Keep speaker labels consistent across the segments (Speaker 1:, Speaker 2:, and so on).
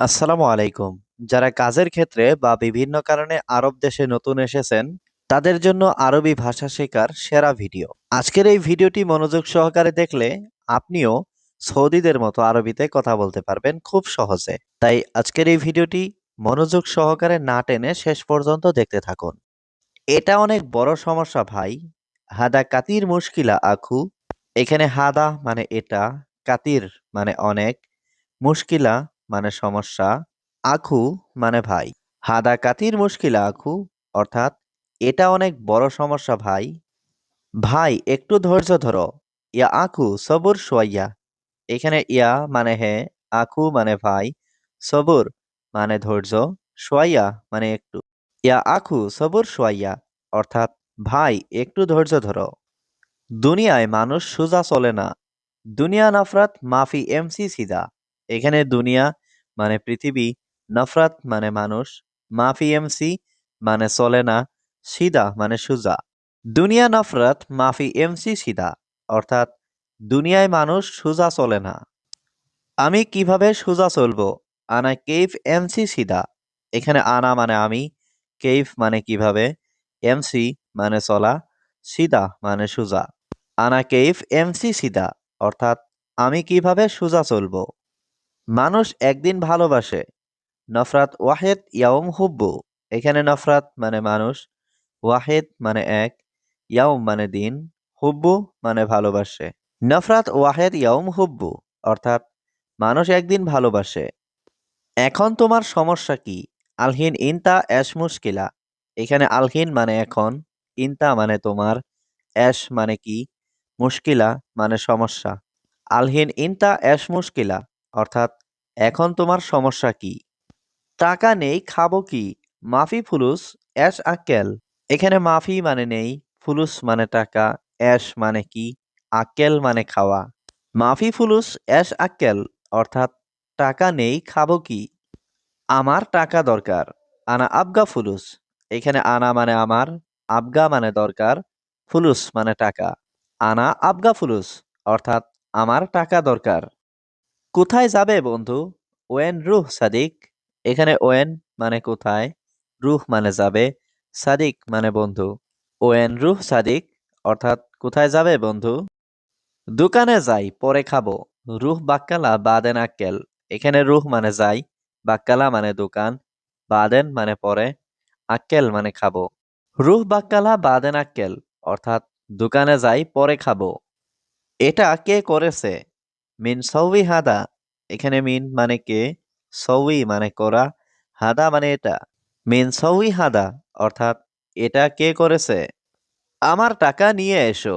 Speaker 1: আসসালামু আলাইকুম। যারা কাজের ক্ষেত্রে বা বিভিন্ন কারণে আরব দেশে নতুন এসেছেন, তাদের জন্য আরবি ভাষা শেখার সেরা ভিডিও। আজকের এই ভিডিওটি মনোযোগ সহকারে দেখলে আপনিও সৌদিদের মতো আরবিতে কথা বলতে পারবেন খুব সহজে। তাই আজকের এই ভিডিওটি মনোযোগ সহকারে না টেনে শেষ পর্যন্ত দেখতে থাকুন। এটা অনেক বড় সমস্যা ভাই। হাদা কাতির মুশকিলা আখু। এখানে হাদা মানে এটা, কাতির মানে অনেক। মুশকিলা মানে সমস্যা, আখু মানে ভাই। হাদা কাতির মুশকিলা আখু, অর্থাৎ এটা অনেক বড় সমস্যা ভাই। ভাই, একটু ধৈর্য ধরো। ইয়া আখু, সবুর সোয়াইয়া। এখানে ইয়া মানে হে, আখু মানে ভাই। সবুর মানে ধৈর্য, সোয়াইয়া মানে একটু। ইয়া আখু, সবুর সোয়াইয়া, অর্থাৎ ভাই, একটু ধৈর্য ধরো। দুনিয়ায় মানুষ সোজা চলে না। দুনিয়া নাফরাত, মাফি এমসি সিদা এখানে দুনিয়া মানে পৃথিবী, নফরাত মানে মানুষ, মাফি এমসি মানে চলে না সিদা মানে সুজা। দুনিয়া নফরাত, মাফি এমসি, সিদা, অর্থাৎ দুনিয়ায় মানুষ সোজা চলে না আমি কীভাবে সোজা চলবো? আনা কেইফ এমসি, সিদা। এখানে আনা মানে আমি, কেইফ মানে কীভাবে? এমসি মানে চলা সিদা মানে সোজা। আনা কেইফ এমসি, সিদা, অর্থাৎ আমি কীভাবে সোজা চলবো? মানুষ একদিন ভালোবাসে। নফরাত ওয়াহেদ ইয়াউম হুব্বু। এখানে নফরাত মানে মানুষ, ওয়াহেদ মানে এক, ইয়াউম মানে দিন, হুব্বু মানে ভালোবাসে। নফরাত ওয়াহেদ ইয়াউম হুব্বু, অর্থাৎ মানুষ একদিন ভালোবাসে। এখন তোমার সমস্যা কি? আলহিন ইনতা অ্যাশ মুশকিলা। এখানে আলহিন মানে এখন, ইনতা মানে তোমার অ্যাশ মানে কি? মুশকিলা মানে সমস্যা। আলহিন ইনতা অ্যাশ মুশকিলা, অর্থাৎ এখন তোমার সমস্যা কি? টাকা নেই, খাব কি? মাফি ফুলুস, অ্যাশ আক্কেল। এখানে মাফি মানে নেই, ফুলুস মানে টাকা, অ্যাশ মানে কি? আক্কেল মানে খাওয়া। মাফি ফুলুস, অ্যাশ আক্কেল, অর্থাৎ টাকা নেই, খাব কি? আমার টাকা দরকার, আনা আবগা ফুলুস। এখানে আনা মানে আমার, আবগা মানে দরকার, ফুলুস মানে টাকা। আনা আবগা ফুলুস, অর্থাৎ আমার টাকা দরকার। কোথায় যাবে বন্ধু? ওয়েন রুহ, সাদিক। এখানে ওয়েন মানে কোথায়? রুহ মানে যাবে, সাদিক মানে বন্ধু। ওয়েন, রুহ, সাদিক, অর্থাৎ কোথায় যাবে বন্ধু? দোকানে যাই, পরে খাব। রুহ বাক্কালা বাদেন, আক্কেল। এখানে রুহ মানে যাই বাক্কালা মানে দোকান, বাদেন মানে পরে, আক্কেল মানে খাব। রুহ বাক্কালা বাদেন, আক্কেল, অর্থাৎ দোকানে যাই, পরে খাব। এটা কে করেছে? মিন সৌই হাদা। এখানে মিন মানে কে? সৌই মানে করা। হাদা মানে এটা। মিন সৌই হাদা, অর্থাৎ এটা কে করেছে? আমার টাকা নিয়ে এসো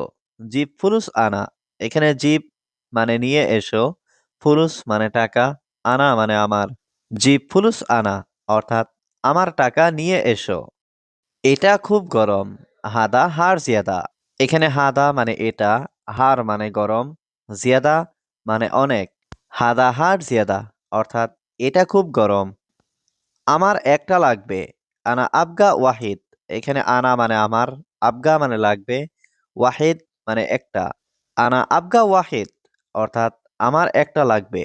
Speaker 1: জিপ ফুলুস আনা। এখানে জিপ মানে নিয়ে এসো, ফুলুস মানে টাকা, আনা মানে আমার। জিপ ফুলুস আনা, অর্থাৎ আমার টাকা নিয়ে এসো। এটা খুব গরম। হাদা হার জিয়াদা। এখানে হাদা মানে এটা, হার মানে গরম। জিয়াদা মানে অনেক, হাদা হাট জিয়াদা, অর্থাৎ এটা খুব গরম। আমার একটা লাগবে, আনা আবগা ওয়াহিদ। এখানে আনা মানে আমার, আবগা মানে লাগবে, ওয়াহিদ মানে একটা। আনা আবগা ওয়াহিদ, অর্থাৎ আমার একটা লাগবে।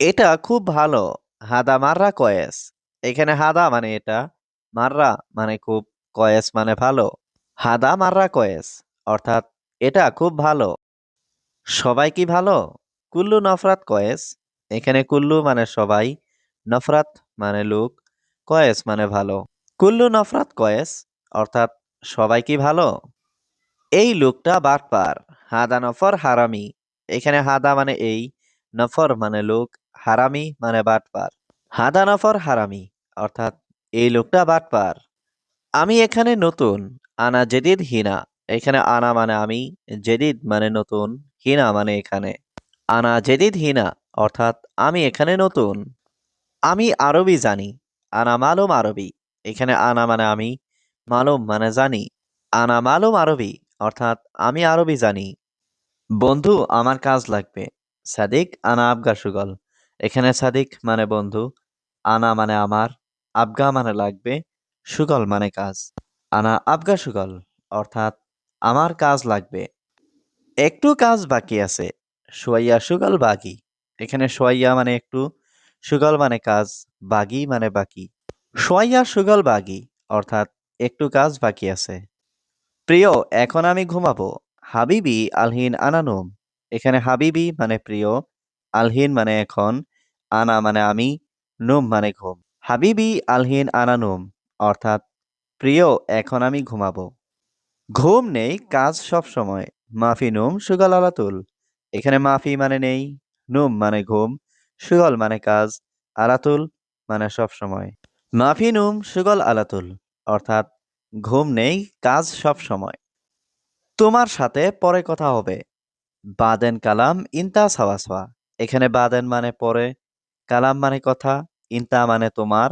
Speaker 1: এটা খুব ভালো, হাদা মাররা কয়েস। এখানে হাদা মানে এটা, মাররা মানে খুব কয়েস মানে ভালো। হাদা মাররা কয়েস, অর্থাৎ এটা খুব ভালো। সবাই কি ভালো? কুল্লু নফরাত কয়েস। এখানে কুল্লু মানে সবাই, নফরাত মানে লোক, কয়েস মানে ভালো। কুল্লু নফরাত কয়েস, অর্থাৎ সবাই কি ভালো? এই লোকটা বাটপার, হাদা নফর হারামি। এখানে হাদা মানে এই, নফর মানে লোক, হারামি মানে বাটপার। হাদা নফর হারামি, অর্থাৎ এই লোকটা বাটপার। আমি এখানে নতুন, আনা জেদিদ হিনা। এখানে আনা মানে আমি, জেদিদ মানে নতুন, হিনা মানে এখানে। আনা জেদিদ হিনা, অর্থাৎ আমি এখানে নতুন। আমি আরবি জানি, আনা মালুম আরবি। এখানে আনা মানে আমি, মালুম মানে জানি। আনা মালুম আরবি, অর্থাৎ আমি আরবি জানি। বন্ধু, আমার কাজ লাগবে। সাদিক, আনা আবগা সুগল। এখানে সাদিক মানে বন্ধু, আনা মানে আমার, আবগা মানে লাগবে, সুগল মানে কাজ। আনা আবগা সুগল, অর্থাৎ আমার কাজ লাগবে। একটু কাজ বাকি আছে সোয়াইয়া সুগল বাকি এখানে সোয়াইয়া মানে একটু, সুগল মানে কাজ, বাগি মানে বাকি। সোয়াইয়া সুগল বাগি, অর্থাৎ একটু কাজ বাকি আছে। প্রিয়, এখন আমি ঘুমাবো। হাবিবি আলহিন আনানুম। এখানে হাবিবি মানে প্রিয়, আলহিন মানে এখন, আনা মানে আমি, নুম মানে ঘুম। হাবিবি আলহিন আনানুম, অর্থাৎ প্রিয়, এখন আমি ঘুমাবো। ঘুম নেই, কাজ সব সময়। মাফি নুম, সুগল আলাতুল। এখানে মাফি মানে নেই, নুম মানে ঘুম, সুগল মানে কাজ, আলাতুল মানে সব সময়। মাফি, নুম, সুগল, আলাতুল, অর্থাৎ ঘুম নেই, কাজ সব সময়। তোমার সাথে পরে কথা হবে। বাদেন কালাম, ইনতা সাওয়াসওয়া এখানে বাদেন মানে পরে, কালাম মানে কথা, ইনতা মানে তোমার,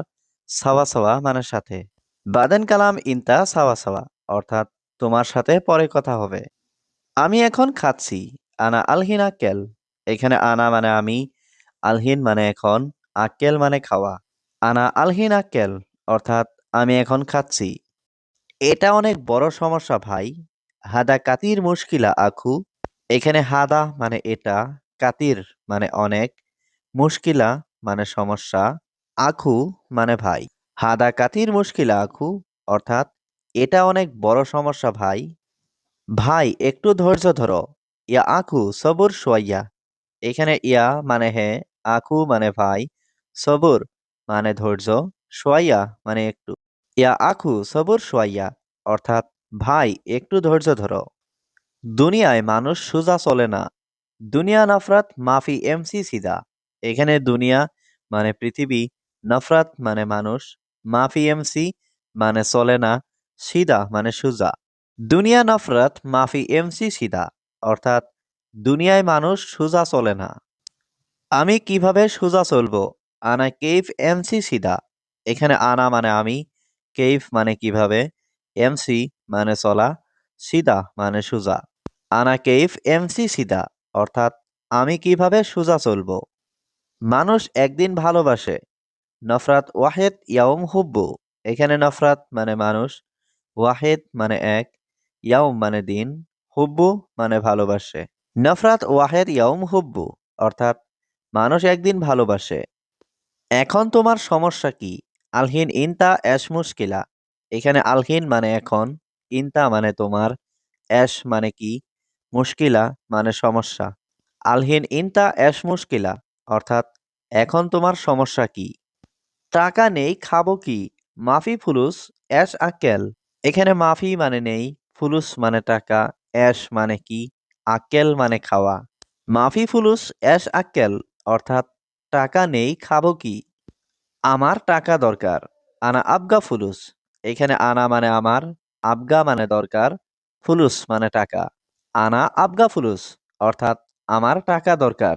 Speaker 1: সাওয়া সাওয়া মানে সাথে। বাদেন কালাম, ইনতা, সাওয়া সাওয়া, অর্থাৎ তোমার সাথে পরে কথা হবে। আমি এখন খাচ্ছি। আনা আলহিন আক্কেল এখানে আনা মানে আমি, আলহিন মানে এখন আক্কেল মানে খাওয়া। আনা আলহিন আক্কেল অর্থাৎ আমি এখন খাচ্ছি। এটা অনেক বড় সমস্যা ভাই। হাদা কাতির মুশকিলা আখু। এখানে হাদা মানে এটা, কাতির মানে অনেক। মুশকিলা মানে সমস্যা। আখু মানে ভাই। হাদা কাতির মুশকিলা আখু, অর্থাৎ এটা অনেক বড় সমস্যা ভাই। ভাই, একটু ধৈর্য ধরো। ইয়া আখু সবুর সোয়াইয়া। এখানে ইয়া মানে হে, আখু মানে ভাই, সবুর মানে ধৈর্য, সোয়াইয়া মানে একটু। ইয়া আখু সবুর সোয়াইয়া, অর্থাৎ ভাই, একটু ধৈর্য ধরো। দুনিয়ায় মানুষ সোজা চলে না। দুনিয়া নফরাত মাফি এমসি সিদা এখানে দুনিয়া মানে পৃথিবী, নফরাত মানে মানুষ, মাফি এমসি মানে চলে না সিদা মানে সোজা। দুনিয়া নফরত মাফি এমসি সিদা অর্থাৎ দুনিয়ায় মানুষ সোজা চলে না। আমি কীভাবে সোজা চলবো? আনা কেইফ এমসি সিদা। এখানে আনা মানে আমি, কেইফ মানে কীভাবে? এমসি মানে চলা, সিদা মানে সোজা। আনা কেইফ এমসি সিদা, অর্থাৎ আমি কীভাবে সোজা চলবো? মানুষ একদিন ভালোবাসে, নফরাত ওয়াহেদ ইয়াউম হুব্বু। এখানে নফরাত মানে মানুষ, ওয়াহেদ মানে এক, ইয়াউম মানে দিন। হুব্বু মানে ভালোবাসে। নফরাত ওয়াহেদ ইয়াউম হুব্বু, অর্থাৎ মানুষ একদিন ভালোবাসে। এখন তোমার সমস্যা কি? আলহিন ইনতা অ্যাশ মুশকিলা। এখানে আলহিন মানে এখন, ইনতা মানে তোমার অ্যাশ মানে কি? মুশকিলা মানে সমস্যা। আলহিন ইনতা অ্যাশ মুশকিলা, অর্থাৎ এখন তোমার সমস্যা কি? টাকা নেই, খাব কি? মাফি ফুলুস অ্যাশ আক্কেল। এখানে মাফি মানে নেই, ফুলুস মানে টাকা। অ্যাশ মানে কি? আক্কেল মানে খাওয়া। মাফি ফুলুস অ্যাশ আক্কেল অর্থাৎ টাকা নেই, খাব কি? আমার টাকা দরকার, আনা আবগা ফুলুস। এখানে আনা মানে আমার আবগা মানে দরকার, ফুলুস মানে টাকা। আনা আবগা ফুলুস, অর্থাৎ আমার টাকা দরকার।